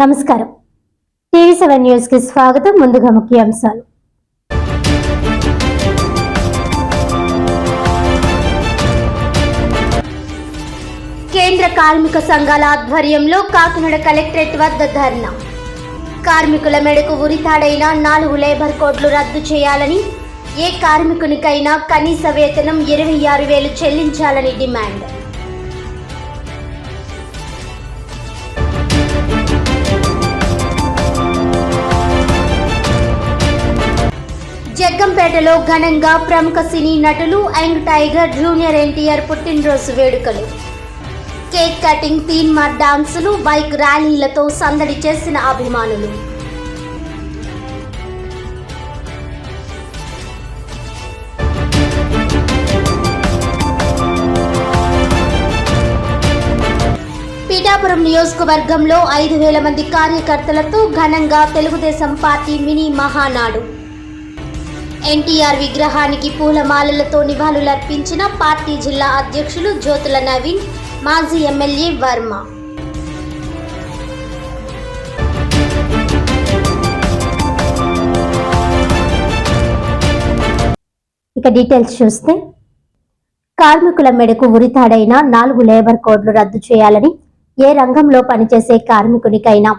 నమస్కారం. TV seven న్యూస్కి స్వాగతం. ముందుగా ముఖ్యాంశాలు. కేంద్ర కార్మిక సంఘాల ఆధ్వర్యంలో కాకినాడ కలెక్టరేట్ వద్ద ధర్నా. కార్మికుల మెడకు ఉరితాడైన నాలుగు లేబర్ కోడ్లు రద్దు చేయాలని ఏ కార్మికునికైనా కనీస వేతనం ఇరవై ఆరు వేలు చెల్లించాలని డిమాండ్. జగ్గంపేటలో ఘనంగా ప్రముఖ సినీ నటులు యంగ్ టైగర్ జూనియర్ ఎన్టీఆర్ పుట్టినరోజు వేడుకలు. కేక్ కటింగ్ తీన్ మార్ డాన్సులు బైక్ ర్యాలీలతో సందడి చేసిన అభిమానులు. పీఠాపురం నియోజకవర్గంలో ఐదు వేల మంది కార్యకర్తలతో ఘనంగా Telugu Desam party mini Mahanadu. NTR విగ్రహానికి పూలమాలలతో నివాళులర్పించిన పార్టీ జిల్లా అధ్యక్షులు జ్యోతుల నవీన్ మాజీ ఎమ్మెల్యే వర్మ. ఇక డీటెయిల్స్ చూస్తే కార్మికుల మెడకు ఉరితాడైన నాలుగు లేబర్ కోడ్లు రద్దు చేయాలని ఏ రంగంలో పనిచేసే కార్మికునికైనా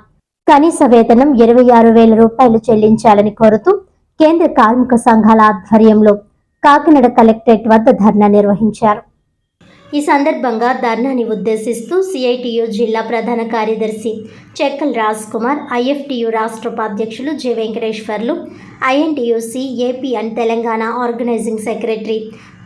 కనీస వేతనం ఇరవై ఆరు వేల రూపాయలు చెల్లించాలని కోరుతూ కేంద్ర కార్మిక సంఘాల ఆధ్వర్యంలో కాకినాడ కలెక్టరేట్ వద్ద ధర్నా నిర్వహించారు. ఈ సందర్భంగా ధర్నాని ఉద్దేశిస్తూ సిఐటియు జిల్లా ప్రధాన కార్యదర్శి చెక్కల్ రాజ్ కుమార్ ఐఎఫ్టియు రాష్ట్ర ఉపాధ్యక్షులు J Venkateswarlu INTUC AP and Telangana organising secretary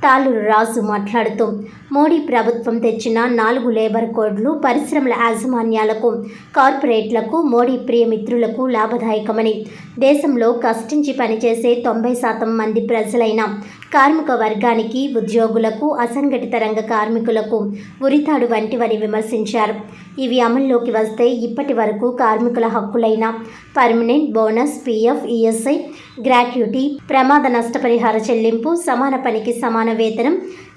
Taluru Raju మాట్లాడుతూ మోడీ ప్రభుత్వం తెచ్చిన నాలుగు లేబర్ కోడ్లు పరిశ్రమల యాజమాన్యాలకు కార్పొరేట్లకు మోడీ ప్రియమిత్రులకు లాభదాయకమని. దేశంలో కష్టించి పనిచేసే తొంభై శాతం మంది ప్రజలైన కార్మిక వర్గానికి ఉద్యోగులకు అసంఘటిత రంగ కార్మికులకు ఉరితాడు వంటివని విమర్శించారు. ఇవి అమల్లోకి వస్తే ఇప్పటి వరకు కార్మికుల హక్కులైన permanent bonus PF ESI gratuity ప్రమాద నష్టపరిహార చెల్లింపు సమాన పనికి సమాన వేతనం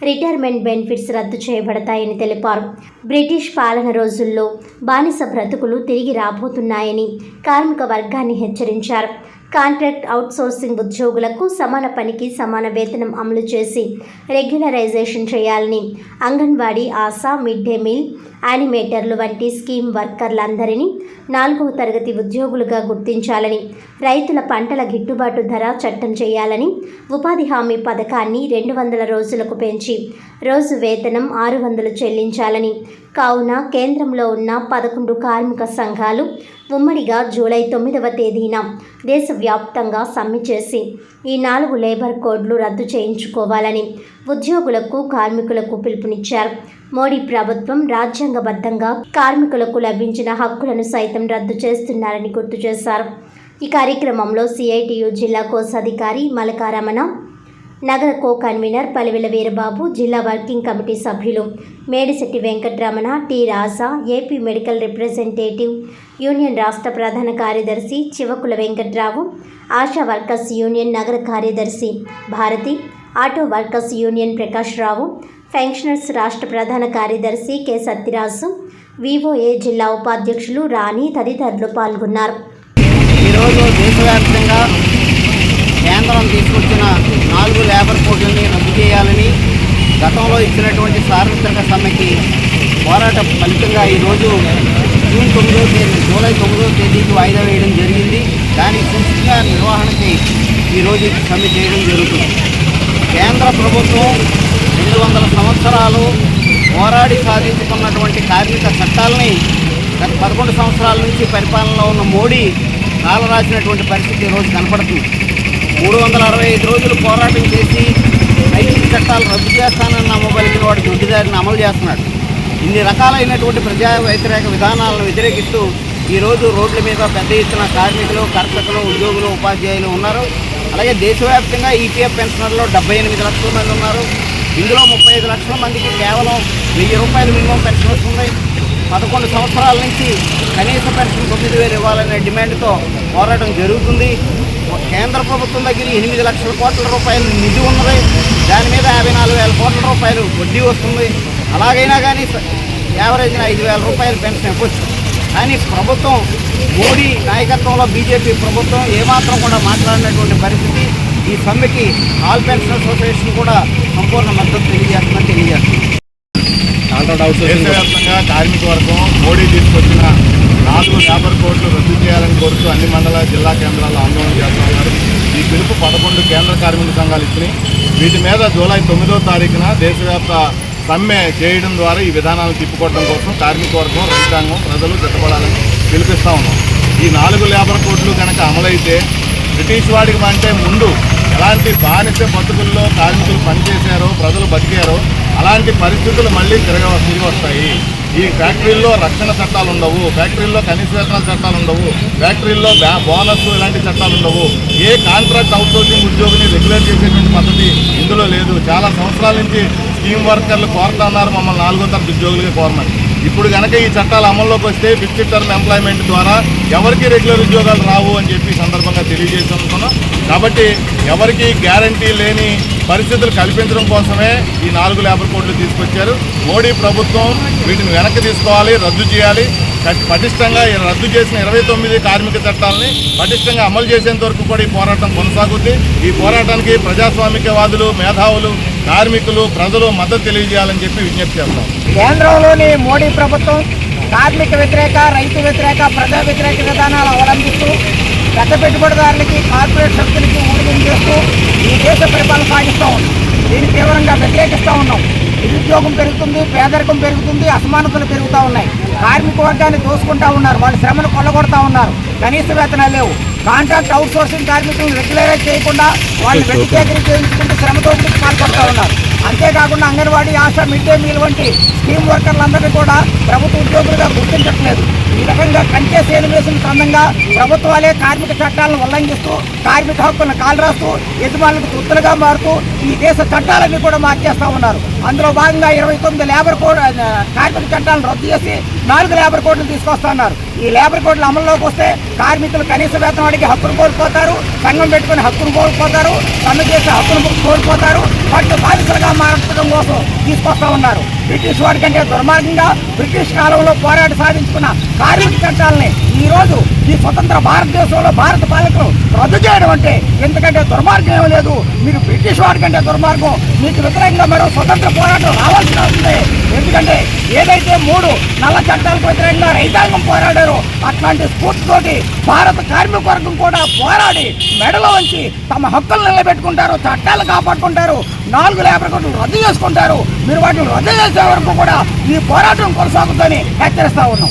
రిటైర్మెంట్ బెనిఫిట్స్ రద్దు చేయబడతాయని తెలిపారు. బ్రిటిష్ పాలన రోజుల్లో బానిస బ్రతుకులు తిరిగి రాబోతున్నాయని కార్మిక వర్గాన్ని హెచ్చరించారు. కాంట్రాక్ట్ అవుట్సోర్సింగ్ ఉద్యోగులకు సమాన పనికి సమాన వేతనం అమలు చేసి రెగ్యులరైజేషన్ చేయాలని anganwadi ASHA mid day meal యానిమేటర్లు వంటి స్కీమ్ వర్కర్లందరినీ నాలుగవ తరగతి ఉద్యోగులుగా గుర్తించాలని రైతుల పంటల గిట్టుబాటు ధర చట్టం చేయాలని ఉపాధి హామీ పథకాన్ని రెండు వందల రోజులకు పెంచి రోజు వేతనం ఆరు వందలు చెల్లించాలని కావున కేంద్రంలో ఉన్న పదకొండు కార్మిక సంఘాలు ఉమ్మడిగా జూలై తొమ్మిదవ తేదీన దేశవ్యాప్తంగా సమ్మె చేసి ఈ నాలుగు లేబర్ కోడ్లు రద్దు చేయించుకోవాలని ఉద్యోగులకు కార్మికులకు పిలుపునిచ్చారు. మోడీ ప్రభుత్వం రాజ్యాంగబద్ధంగా కార్మికులకు లభించిన హక్కులను సైతం రద్దు చేస్తున్నారని గుర్తు చేశారు. ఈ కార్యక్రమంలో సిఐటియు జిల్లా కోశాధికారి మలకారమణ నగర కో కన్వీనర్ పలివెల వీరబాబు జిల్లా వర్కింగ్ కమిటీ సభ్యులు Medisetti Venkataramana T Raja AP medical representative union రాష్ట్ర ప్రధాన కార్యదర్శి చివకుల వెంకట్రావు ఆశా వర్కర్స్ యూనియన్ నగర కార్యదర్శి Bharati auto workers union Prakash Rao pensioners రాష్ట్ర ప్రధాన కార్యదర్శి కె. సత్యరాజు వివోఏ జిల్లా ఉపాధ్యక్షులు రాణి తదితరులు పాల్గొన్నారు. ఈరోజు దేశవ్యాప్తంగా కేంద్రం తీసుకొచ్చిన నాలుగు లేబర్ కోడ్లని రద్దు చేయాలని గతంలో ఇచ్చినటువంటి సార్వత్రిక సమ్మెకి పోరాట ఫలితంగా ఈరోజు జూన్ తొమ్మిదవ తేదీ జూలై తొమ్మిదవ తేదీకి వాయిదా వేయడం జరిగింది. దానికి పూర్తిగా నిర్వహణకి ఈరోజు సమ్మె చేయడం జరుగుతుంది. కేంద్ర ప్రభుత్వం రెండు వందల సంవత్సరాలు పోరాడి సాధించుకున్నటువంటి కార్మిక చట్టాలని గత పదకొండు సంవత్సరాల నుంచి పరిపాలనలో ఉన్న మోడీ రాసినటువంటి పరిస్థితి ఈరోజు కనపడుతుంది. మూడు వందల అరవై ఐదు రోజులు పోరాటం చేసి రైతు చట్టాలు రద్దు చేస్తానన్న మొబైల్కి వాడు దొడ్డిదారిని అమలు చేస్తున్నాడు. ఇన్ని రకాలైనటువంటి ప్రజా వ్యతిరేక విధానాలను వ్యతిరేకిస్తూ ఈరోజు రోడ్ల మీద పెద్ద ఎత్తున కార్మికులు కర్షకులు ఉద్యోగులు ఉపాధ్యాయులు ఉన్నారు. అలాగే దేశవ్యాప్తంగా ఈపీఎఫ్ పెన్షనర్లో డెబ్బై ఎనిమిది లక్షల మంది ఉన్నారు. ఇందులో ముప్పై ఐదు లక్షల మందికి కేవలం వెయ్యి రూపాయలు మినిమం పెన్షన్ వస్తుంది. పదకొండు సంవత్సరాల నుంచి కనీస పెన్షన్ తొమ్మిది వేలు ఇవ్వాలనే డిమాండ్తో పోరాటం జరుగుతుంది. కేంద్ర ప్రభుత్వం దగ్గర ఎనిమిది లక్షల కోట్ల రూపాయలు నిధి ఉన్నది. దాని మీద యాభై నాలుగు వేల కోట్ల రూపాయలు వడ్డీ వస్తుంది. అలాగైనా కానీ యావరేజ్న ఐదు వేల రూపాయలు పెన్షన్ ఇవ్వచ్చు. కానీ ప్రభుత్వం మోడీ నాయకత్వంలో బీజేపీ ప్రభుత్వం ఏమాత్రం కూడా మాట్లాడినటువంటి పరిస్థితి ఈ సమ్మెకి ఆల్ పెన్షన్ అసోసియేషన్ కూడా సంపూర్ణ మద్దతు తెలియజేస్తుందని తెలియజేస్తుంది. దేశవ్యాప్తంగా కార్మిక వర్గం మోడీ తీసుకొచ్చిన నాలుగు లేబర్ కోడ్లు రద్దు చేయాలని కోరుతూ అన్ని మండల జిల్లా కేంద్రాల్లో ఆందోళన చేస్తూ ఉన్నారు ఈ పిలుపు పదకొండు కేంద్ర కార్మిక సంఘాలు ఇచ్చినాయి. వీటి మీద జూలై తొమ్మిదో తారీఖున దేశవ్యాప్త సమ్మె చేయడం ద్వారా ఈ విధానాలను తిప్పుకోవడం కోసం కార్మిక వర్గం రైతాంగం ప్రజలు జట్టుపడాలని పిలిపిస్తూ ఉన్నాం. ఈ నాలుగు లేబర్ కోడ్లు కనుక అమలైతే బ్రిటిష్ వాడికి అంటే ముందు ఎలాంటి బానిస బతుకుల్లో కార్మికులు పనిచేశారో ప్రజలు బతికారో అలాంటి పరిస్థితులు మళ్ళీ తిరగ తిరిగి వస్తాయి ఈ ఫ్యాక్టరీల్లో రక్షణ చట్టాలు ఉండవు ఫ్యాక్టరీల్లో కనీస వేతన చట్టాలు ఉండవు ఫ్యాక్టరీల్లో బ్యా బోనస్ ఇలాంటి చట్టాలు ఉండవు. ఏ కాంట్రాక్ట్ అవుట్సోర్సింగ్ ఉద్యోగిని రెగ్యులేట్ చేసేటువంటి పద్ధతి ఇందులో లేదు. చాలా సంవత్సరాల నుంచి స్కీమ్ వర్కర్లు కోరుతా ఉన్నారు మమ్మల్ని నాలుగో తరగతి ఉద్యోగులుగా కోరమని. ఇప్పుడు కనుక ఈ చట్టాలు అమల్లోకి వస్తే ఫిక్స్డ్ టర్మ్ ఎంప్లాయ్మెంట్ ద్వారా ఎవరికి రెగ్యులర్ ఉద్యోగాలు రావు అని చెప్పి సందర్భంగా తెలియజేస్తున్నాం కాబట్టి ఎవరికి గ్యారంటీ లేని పరిస్థితులు కల్పించడం కోసమే ఈ నాలుగు లేబర్ కోడ్లు తీసుకొచ్చారు. మోడీ ప్రభుత్వం వీటిని వెనక్కి తీసుకోవాలి రద్దు చేయాలి. పటిష్టంగా రద్దు చేసిన ఇరవై తొమ్మిది కార్మిక చట్టాలని పటిష్టంగా అమలు చేసేంత వరకు కూడా ఈ పోరాటం కొనసాగుద్ది. ఈ పోరాటానికి ప్రజాస్వామికవాదులు మేధావులు కార్మికులు ప్రజలు మద్దతు తెలియజేయాలని చెప్పి విజ్ఞప్తి చేస్తాం కేంద్రంలోని మోడీ ప్రభుత్వం కార్మిక వ్యతిరేక రైతు వ్యతిరేక ప్రజా వ్యతిరేక విధానాలు అవలంబిస్తూ పెద్ద పెట్టుబడిదారులకి కార్పొరేట్ శక్తులకి ఊడిగం చేస్తూ ఈ దేశ పరిపాలన సాగిస్తూ ఉంది దీన్ని తీవ్రంగా వ్యతిరేకిస్తూ ఉన్నాం. నిరుద్యోగం పెరుగుతుంది పేదరికం పెరుగుతుంది అసమానతలు పెరుగుతూ ఉన్నాయి. కార్మిక వర్గాన్ని దోసుకుంటా ఉన్నారు వాళ్ళ శ్రమను కొల్లగొడతా ఉన్నారు. కనీస వేతనాలు లేవు. కాంట్రాక్ట్ అవుట్ సోర్సింగ్ కార్మికులను రెగ్యులరైజ్ చేయకుండా వాళ్ళు వెంటికేకరీ చేయించుకుంటూ శ్రమ దోపిడీకి పాల్పడుతూ ఉన్నారు. అంతేకాకుండా anganwadi ASHA mid day meal వంటి స్కీమ్ వర్కర్లందరినీ కూడా ప్రభుత్వ ఉద్యోగులుగా గుర్తించట్లేదు. ఈ రకంగా కంటే సేలు వేసిన సందంగా ప్రభుత్వాలే కార్మిక చట్టాలను ఉల్లంఘిస్తూ కార్మిక హక్కులను కాలరాస్తూ యజమానులకు తృప్తులుగా మారుతూ ఈ దేశ చట్టాలన్నీ కూడా మార్చేస్తూ ఉన్నారు. అందులో భాగంగా ఇరవై తొమ్మిది లేబర్ కోడ్ కార్మిక చట్టాలను రద్దు చేసి నాలుగు లేబర్ కోడ్లు తీసుకొస్తున్నారు ఈ లేబర్ కోడ్లు అమల్లోకి వస్తే కార్మికులు కనీస వేతనం అడిగి హక్కును కోల్పోతారు సంఘం పెట్టుకుని హక్కును కోల్పోతారు సమ్మె చేసే హక్కును కోల్పోతారు వాటిని బాధితులుగా మార్చడం కోసం తీసుకొస్తా ఉన్నారు. బ్రిటిష్ వాడి కంటే దుర్మార్గంగా బ్రిటిష్ కాలంలో పోరాట సాధించుకున్న కార్మిక చట్టాలని ఈ రోజు ఈ స్వతంత్ర భారతదేశంలో భారత పాలకులు రద్దు చేయడం అంటే ఎందుకంటే దుర్మార్గం ఏమీ లేదు. మీరు బ్రిటిష్ వాడి కంటే దుర్మార్గం మీకు వ్యతిరేకంగా మరో స్వతంత్ర పోరాటం రావాల్సి వస్తుంది ఎందుకంటే ఏదైతే మూడు నల్ల చట్టాలకు వ్యతిరేకంగా రైతాంగం పోరాడారో అట్లాంటి స్ఫూర్తితోటి భారత కార్మిక వర్గం కూడా పోరాడి మెడలో ఉంచి తమ హక్కులు నిలబెట్టుకుంటారు చట్టాలు కాపాడుకుంటారు నాలుగు లేబర్ కోట్లు రద్దు చేసుకుంటారు. మీరు వాటిని రద్దు చేసే వరకు కూడా ఈ పోరాటం కొనసాగుతుందని హెచ్చరిస్తా ఉన్నాం.